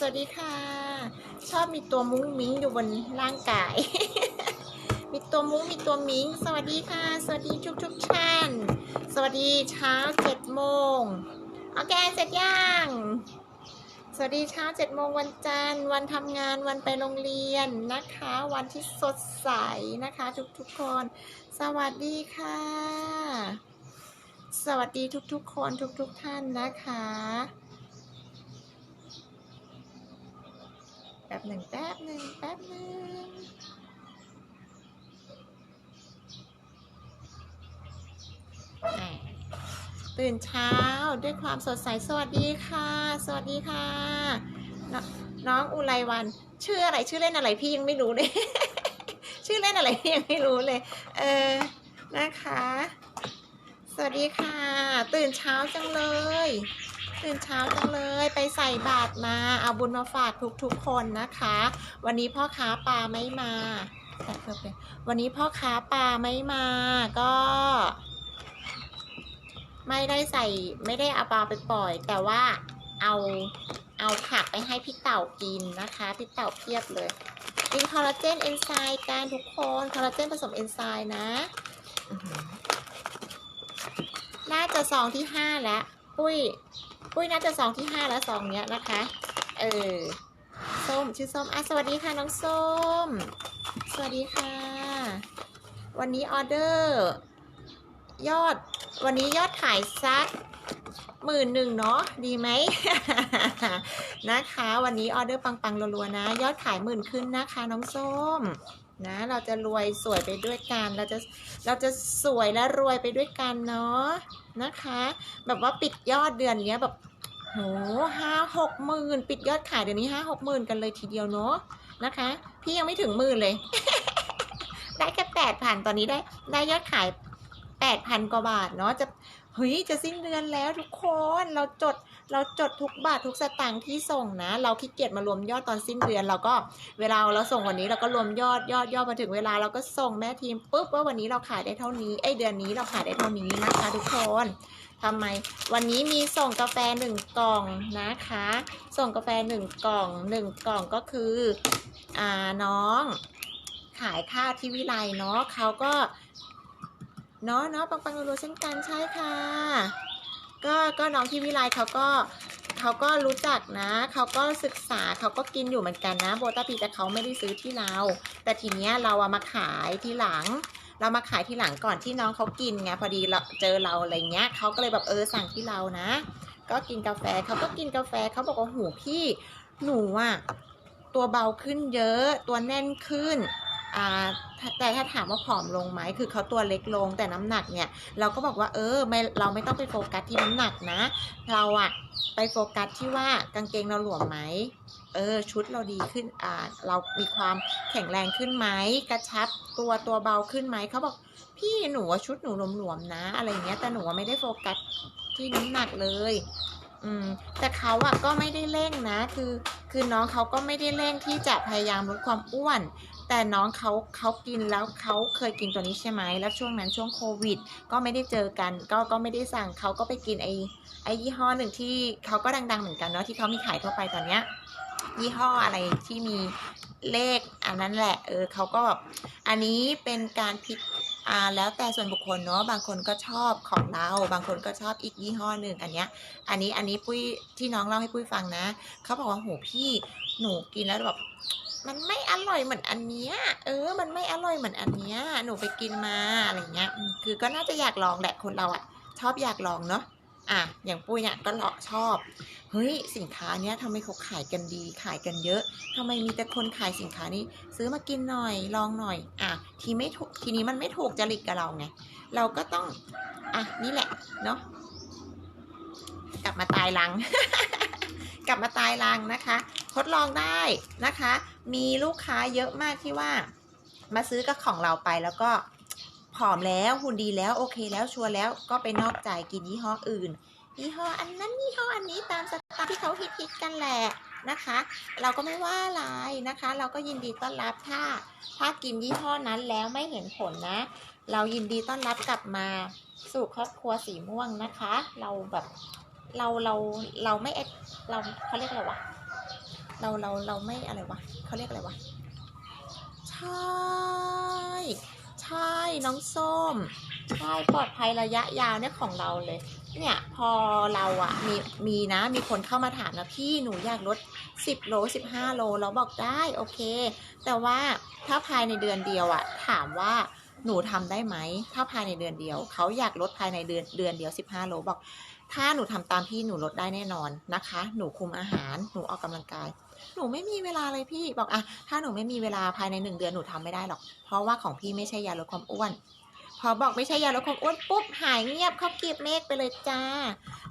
สวัสดีค่ะ ชอบมีตัวมุ้งมิ้งอยู่บนร่างกาย มีตัวมุ้งมีตัวมิ้ง สวัสดีค่ะ สวัสดีทุกทุกท่าน สวัสดีเช้าเจ็ดโมงโอเคเสร็จยังสวัสดีเช้าเจ็ดโมงวันจันทร์วันทำงานวันไปโรงเรียนนะคะ วันที่สดใสนะคะทุกทุกคน สวัสดีค่ะ สวัสดีทุกๆคนทุกๆท่านนะคะ แป๊บหนึ่งแป๊บหนึ่งแป๊บหนึ่งตื่นเช้าด้วยความสดใส สวัสดีค่ะ สวัสดีค่ะนน้องอุไรวัน ชื่ออะไรชื่อเล่นอะไรพี่ยังไม่รู้เลย ชื่อเล่นอะไรพี่ยังไม่รู้เลย เออ นะคะ สวัสดีค่ะ ตื่นเช้าจังเลย ตื่นเช้าจังเลยไปใส่บาตรมา เอาบุญมาฝากทุกๆคนนะคะ วันนี้พ่อค้าปลาไม่มาแต่เพิ่มเลยวันนี้พ่อค้าปลาไม่มาก็ ไม่ได้ใส่ไม่ได้เอาปลาไปปล่อย แต่ว่าเอาเอาผักไปให้พี่เต่ากินนะคะพี่เต่าเพียบเลยกินคอลลาเจนเอนไซม์กันทุกคนคอลลาเจนผสมเอนไซม์นะอื้อหือน่าจะซองที่ห้าแล้ว ปุ้ย ปุ้ยน่าจะซองที่ห้าแล้วซองเนี้ยนะคะ เออ ส้มชื่อส้ม อะ สวัสดีค่ะน้องส้ม สวัสดีค่ะ วันนี้ออเดอร์ ยอด วันนี้ยอดขายสักหมื่นหนึ่งเนาะดีไหมนะคะ วันนี้ออเดอร์ปังๆรัวๆนะ ยอดขายหมื่นขึ้นนะคะ น้องส้ม นะ เราจะรวยสวยไปด้วยกัน เราจะ เราจะสวยและรวยไปด้วยกันเนาะนะคะ แบบว่าปิดยอดเดือนเนี้ยแบบโหห้าหกหมื่นปิดยอดขายเดือนนี้ห้าหกหมื่นกันเลยทีเดียวเนาะนะคะ พี่ยังไม่ถึงหมื่นเลย ได้แค่แปดพันตอนนี้ได้ได้ยอดขายแปดพันกว่าบาทเนาะจะเฮ้ยจะสิ้นเดือนแล้วทุกคนเราจด เราจดทุกบาททุกสตางค์ที่ส่งนะ เราขี้เกียจมารวมยอดตอนสิ้นเดือน เราก็เวลาเราส่งวันนี้เราก็รวมยอดยอดยอดมาถึงเวลาเราก็ส่งแม่ทีมปุ๊บว่าวันนี้เราขายได้เท่านี้ไอเดือนนี้เราขายได้เท่านี้นะคะทุกคนทำไม วันนี้มีส่งกาแฟหนึ่งกล่องนะคะ ส่งกาแฟหนึ่งกล่องหนึ่งกล่องก็คืออ่าน้อง ขายข้าวที่วิไลเนาะเขาก็เนาะเนาะปังปังรัวเช่นกันใช่ค่ะ ก็ก็น้องที่วิไลเขาก็เขาก็รู้จักนะ เขาก็ศึกษาเขาก็กินอยู่เหมือนกันนะ โบตาพีแต่เขาไม่ได้ซื้อที่เรา แต่ทีเนี้ยเราอะมาขายที่หลัง เรามาขายที่หลังก่อนที่น้องเขากินไงพอดีเราเจอเราอะไรเงี้ยเขาก็เลยแบบเออสั่งที่เรานะ ก็กินกาแฟเขาก็กินกาแฟเขาบอกว่าหูพี่หนูอะตัวเบาขึ้นเยอะ ตัวแน่นขึ้นอ่า แต่ถ้าถามว่าผอมลงไหมคือเขาตัวเล็กลงแต่น้ำหนักเนี่ย เราก็บอกว่าเออไม่เราไม่ต้องไปโฟกัสที่น้ำหนักนะ เราอะไปโฟกัสที่ว่ากางเกงเราหลวมไหมเออชุดเราดีขึ้นอ่าเรามีความแข็งแรงขึ้นไหมกระชับตัวตัวเบาขึ้นไหมเขาบอกพี่หนูว่าชุดหนูหลวมๆนะ อะไรเงี้ยแต่หนูว่าไม่ได้โฟกัสที่น้ำหนักเลยอืมแต่เขาอะก็ไม่ได้เร่งนะ คือคือน้องเขาก็ไม่ได้เร่งที่จะพยายามลดความอ้วน แต่น้องเขาเขากินแล้วเขาเคยกินตัวนี้ใช่ไหมแล้วช่วงนั้นช่วงโควิด ก็ไม่ได้เจอกัน ก็ก็ไม่ได้สั่งเขาก็ไปกินไอไอยี่ห้อหนึ่งที่เขาก็ดัง ๆ เหมือนกันเนาะที่เขามีขายทั่วไปตอนเนี้ยยี่ห้ออะไรที่มีเลขอันนั้นแหละเออเขาก็แบบอันนี้เป็นการพิจอ่าแล้วแต่ส่วนบุคคลเนาะบางคนก็ชอบของเรา บางคนก็ชอบอีกยี่ห้อหนึ่งอันเนี้ยอันนี้อันนี้ปุ้ยที่น้องเล่าให้ปุ้ยฟังนะเขาบอกว่าโหพี่หนูกินแล้วแบบ มันไม่อร่อยเหมือนอันเนี้ย เออ มันไม่อร่อยเหมือนอันเนี้ย หนูไปกินมาอะไรเงี้ย คือก็น่าจะอยากลองแหละคนเราอะชอบอยากลองเนาะ อะ อย่างปุ้ยเนี่ยก็เลาะชอบ เฮ้ย สินค้าเนี้ยทำไมเขาขายกันดี ขายกันเยอะทำไมมีแต่คนขายสินค้านี้ ซื้อมากินหน่อย ลองหน่อย อะ ทีไม่ถูก ทีนี้มันไม่ถูกจริตกับเราไง เราก็ต้อง อะ นี่แหละ เนาะ กลับมาตายรัง กลับมาตายรังนะคะ ทดลองได้นะคะ มีลูกค้าเยอะมากที่ว่า มาซื้อกับของเราไปแล้วก็ผอมแล้วหุ่นดีแล้วโอเคแล้วชัวร์แล้วก็ไปนอกใจกินยี่ห้ออื่นยี่ห้ออันนั้นยี่ห้ออันนี้ตามสไตล์ที่เขาฮิตๆกันแหละนะคะ เราก็ไม่ว่าอะไรนะคะ เราก็ยินดีต้อนรับถ้า ถ้ากินยี่ห้อนั้นแล้วไม่เห็นผลนะ เรายินดีต้อนรับกลับมาสู่ครอบครัวสีม่วงนะคะ เราแบบเราเราเราไม่เอ็กเราเขาเรียกอะไรวะ เราเราเราไม่อะไรวะเขาเรียกอะไรวะใช่ ใช่น้องส้มใช่ปลอดภัยระยะยาวเนี่ยของเราเลย เนี่ยพอเราอะมีมีนะมีคนเข้ามาถามนะพี่หนูอยากลด 10 โล 15 โล เราบอกได้โอเค แต่ว่าถ้าภายในเดือนเดียวอะถามว่าหนูทำได้ไหม ถ้าภายในเดือนเดียว เขาอยากลดภายในเดือนเดือนเดียว 15 โลบอก ถ้าหนูทำตามพี่หนูลดได้แน่นอนนะคะ หนูคุมอาหารหนูออกกำลังกาย หนูไม่มีเวลาเลยพี่บอกอะถ้าหนูไม่มีเวลาภายในหนึ่งเดือนหนูทำไม่ได้หรอก เพราะว่าของพี่ไม่ใช่ยาลดความอ้วน พอบอกไม่ใช่ยาลดความอ้วนปุ๊บหายเงียบเขาเก็บเมฆไปเลยจ้า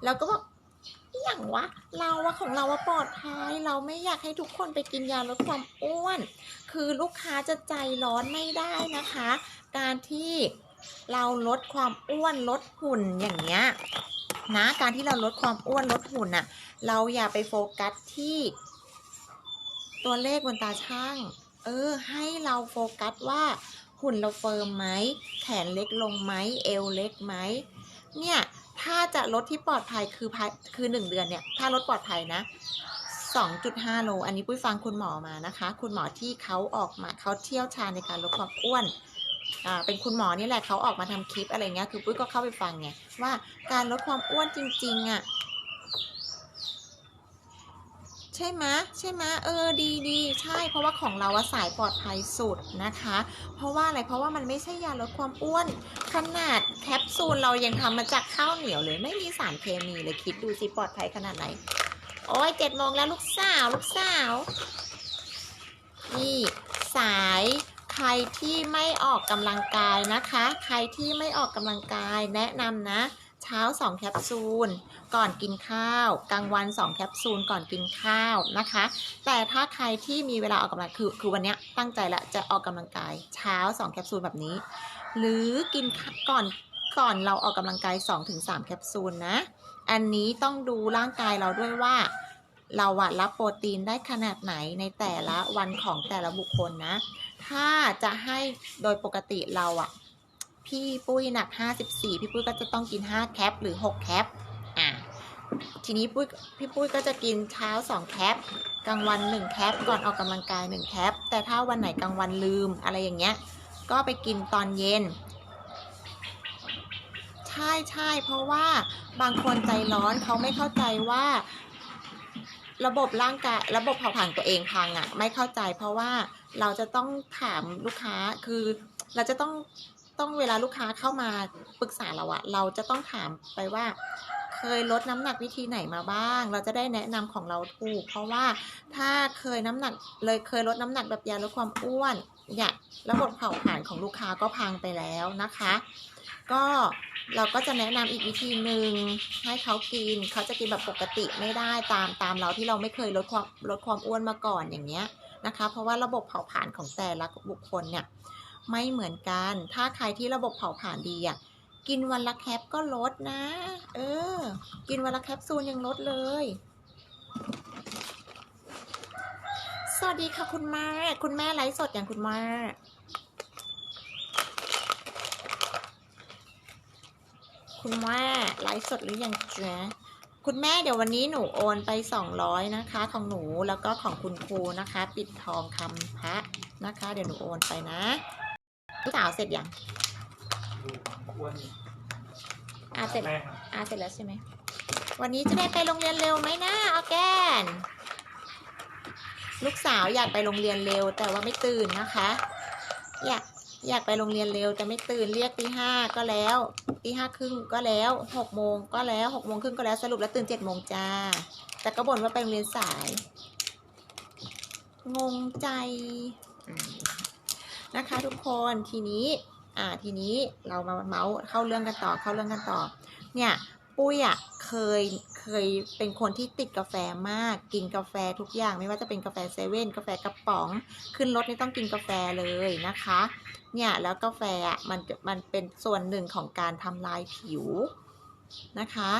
แล้วก็บอกอย่างวะเราอะของเราอะปลอดภัยเราไม่อยากให้ทุกคนไปกินยาลดความอ้วน คือลูกค้าจะใจร้อนไม่ได้นะคะ การที่เราลดความอ้วนลดหุ่นอย่างเงี้ย นะการที่เราลดความอ้วนลดหุ่นอะเราอย่าไปโฟกัสที่ตัวเลขบนตาช่าง เออ ให้เราโฟกัสว่าหุ่นเราเฟิร์มไหมแขนเล็กลงไหมเอวเล็กไหมเนี่ยถ้าจะลดที่ปลอดภัยคือภายคือหนึ่งเดือนเนี่ย ถ้าลดปลอดภัยนะ 2.5 โล อันนี้ปุ้ยฟังคุณหมอมานะคะ คุณหมอที่เขาออกมาเขาเที่ยวชาญในการลดความอ้วน เป็นคุณหมอนี่แหละเขาออกมาทำคลิปอะไรเงี้ยคือปุ้ยก็เข้าไปฟังไงว่าการลดความอ้วนจริง ๆอะใช่ไหมใช่ไหมเออดีดีใช่ เพราะว่าของเราอะสายปลอดภัยสุดนะคะ เพราะว่าอะไรเพราะว่ามันไม่ใช่ยาลดความอ้วน ขนาดแคปซูลเรายังทำมาจากข้าวเหนียวเลยไม่มีสารเคมีเลยคิดดูสิปลอดภัยขนาดไหนโอ้ยเจ็ดโมงแล้วลูกสาวลูกสาว นี่สาย ใครที่ไม่ออกกำลังกายนะคะ ใครที่ไม่ออกกำลังกายแนะนำนะ เช้า 2 แคปซูล ก่อนกินข้าว กลางวัน 2 แคปซูล ก่อนกินข้าวนะคะ แต่ถ้าใครที่มีเวลาออกกำลังคือคือวันนี้ตั้งใจละจะออกกำลังกาย เช้า 2 แคปซูลแบบนี้ หรือกินก่อนก่อนเราออกกำลังกาย 2-3 แคปซูลนะ อันนี้ต้องดูร่างกายเราด้วยว่า เราอะรับโปรตีนได้ขนาดไหนในแต่ละวันของแต่ละบุคคลนะ ถ้าจะให้โดยปกติเราอะพี่ปุ้ยหนัก 54 พี่ปุ้ยก็จะต้องกิน 5 แคปหรือ 6 แคปอะทีนี้ปุ้ยพี่ปุ้ยก็จะกินเช้า 2 แคปกลางวัน 1 แคปก่อนออกกำลังกาย 1 แคปแต่ถ้าวันไหนกลางวันลืมอะไรอย่างเงี้ย ก็ไปกินตอนเย็น ใช่ใช่เพราะว่าบางคนใจร้อนเขาไม่เข้าใจว่า ระบบร่างกายระบบเผาผลาญตัวเองพังอะ่ะ ไม่เข้าใจเพราะว่าเราจะต้องถามลูกค้าคือเราจะต้องต้องเวลาลูกค้าเข้ามาปรึกษาเราอะเราจะต้องถามไปว่า เคยลดน้ำหนักวิธีไหนมาบ้าง เราจะได้แนะนำของเราถูก เพราะว่าถ้าเคยน้ำหนักเลยเคยลดน้ำหนักแบบยาลดความอ้วนเนี่ยระบบเผาผลาญของลูกค้าก็พังไปแล้วนะคะ ก็เราก็จะแนะนำอีกวิธีหนึ่งให้เขากิน เขาจะกินแบบปกติไม่ได้ตามตามเราที่เราไม่เคยลดความลดความอ้วนมาก่อนอย่างเงี้ยนะคะ เพราะว่าระบบเผาผลาญของแต่ละบุคคลเนี่ยไม่เหมือนกัน ถ้าใครที่ระบบเผาผลาญดีอะกินวันละแคปก็ลดนะ เออ กินวันละแคปซูลยังลดเลย สวัสดีค่ะคุณแม่ คุณแม่ไลฟ์สดอย่างคุณแม่ คุณแม่ไลฟ์สดหรือยังจ๊ะคุณแม่เดี๋ยววันนี้หนูโอนไป 200 นะคะ ของหนูแล้วก็ของคุณครูนะคะ ปิดทองคำพระนะคะ เดี๋ยวหนูโอนไปนะลูกสาวเสร็จยังอาเสร็จแม่ครับอ่าเสร็จแล้วใช่ไหมวันนี้จะได้ไปโรงเรียนเร็วไหมนะออร์แกน ลูกสาวอยากไปโรงเรียนเร็วแต่ว่าไม่ตื่นนะคะ อยาก อยากไปโรงเรียนเร็วแต่ไม่ตื่นเรียกตีห้าก็แล้วตีห้าครึ่งก็แล้วหกโมงก็แล้วหกโมงครึ่งก็แล้วสรุปแล้วตื่นเจ็ดโมงจ้า แต่ก็บ่นว่าไปโรงเรียนสาย งงใจนะคะทุกคนทีนี้อ่าทีนี้เรามาเมาส์เข้าเรื่องกันต่อเข้าเรื่องกันต่อ เนี่ย ปุ้ยอะเคย เคยเป็นคนที่ติดกาแฟมาก กินกาแฟทุกอย่างไม่ว่าจะเป็นกาแฟเซเว่นกาแฟกระป๋อง ขึ้นรถนี่ต้องกินกาแฟเลยนะคะ เนี่ยแล้วกาแฟมันมันเป็นส่วนหนึ่งของการทำลายผิวนะคะ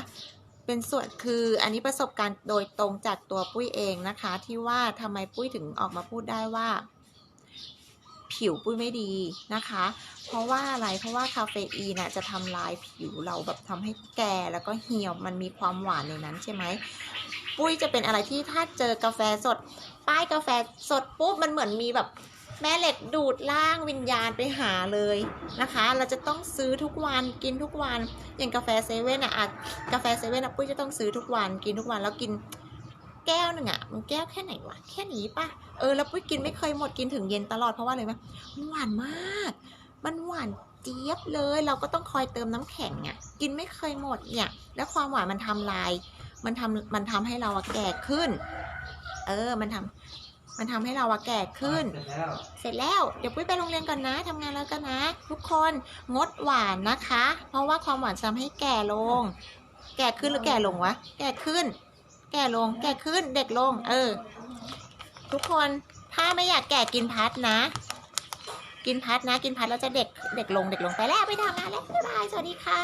เป็นส่วนคืออันนี้ประสบการณ์โดยตรงจากตัวปุ้ยเองนะคะ ที่ว่าทำไมปุ้ยถึงออกมาพูดได้ว่า ผิวปุ้ยไม่ดีนะคะ เพราะว่าอะไร เพราะว่าคาเฟอีนน่ะจะทำลายผิวเราแบบทำให้แก่แล้วก็เหี่ยว มันมีความหวานในนั้นใช่ไหม ปุ้ยจะเป็นอะไรที่ถ้าเจอกาแฟสด ป้ายกาแฟสดปุ๊บมันเหมือนมีแบบแม่เหล็กดูดล่างวิญญาณไปหาเลยนะคะ เราจะต้องซื้อทุกวันกินทุกวัน อย่างกาแฟเซเว่นอะอะกาแฟเซเว่นอะปุ้ยจะต้องซื้อทุกวันกินทุกวันแล้วกิน แก้วหนึ่งอะมันแก้วแค่ไหนวะแค่นี้ปะเออแล้วปุ้ยกินไม่เคยหมดกินถึงเย็นตลอดเพราะว่าอะไรไหมมันหวานมาก มันหวานเจี๊ยบเลย เราก็ต้องคอยเติมน้ำแข็งอะกินไม่เคยหมดเนี่ย แล้วความหวานมันทำลาย มันทำมันทำให้เราอะแก่ขึ้น เออมันทำมันทำให้เราอะแก่ขึ้น เสร็จแล้วเดี๋ยวปุ้ยไปโรงเรียนก่อนนะทำงานแล้วกันนะ ทุกคนงดหวานนะคะ เพราะว่าความหวานจะทำให้แก่ลง แก่ขึ้นหรือแก่ลงวะแก่ขึ้น แก่ลง แก่ขึ้นเด็กลง เออ ทุกคนถ้าไม่อยากแก่กินพัดนะ กินพัดนะ กินพัดแล้วจะเด็กเด็กลงเด็กลงไปแล้วไปทำงานแล้วบ๊ายบายสวัสดีค่ะ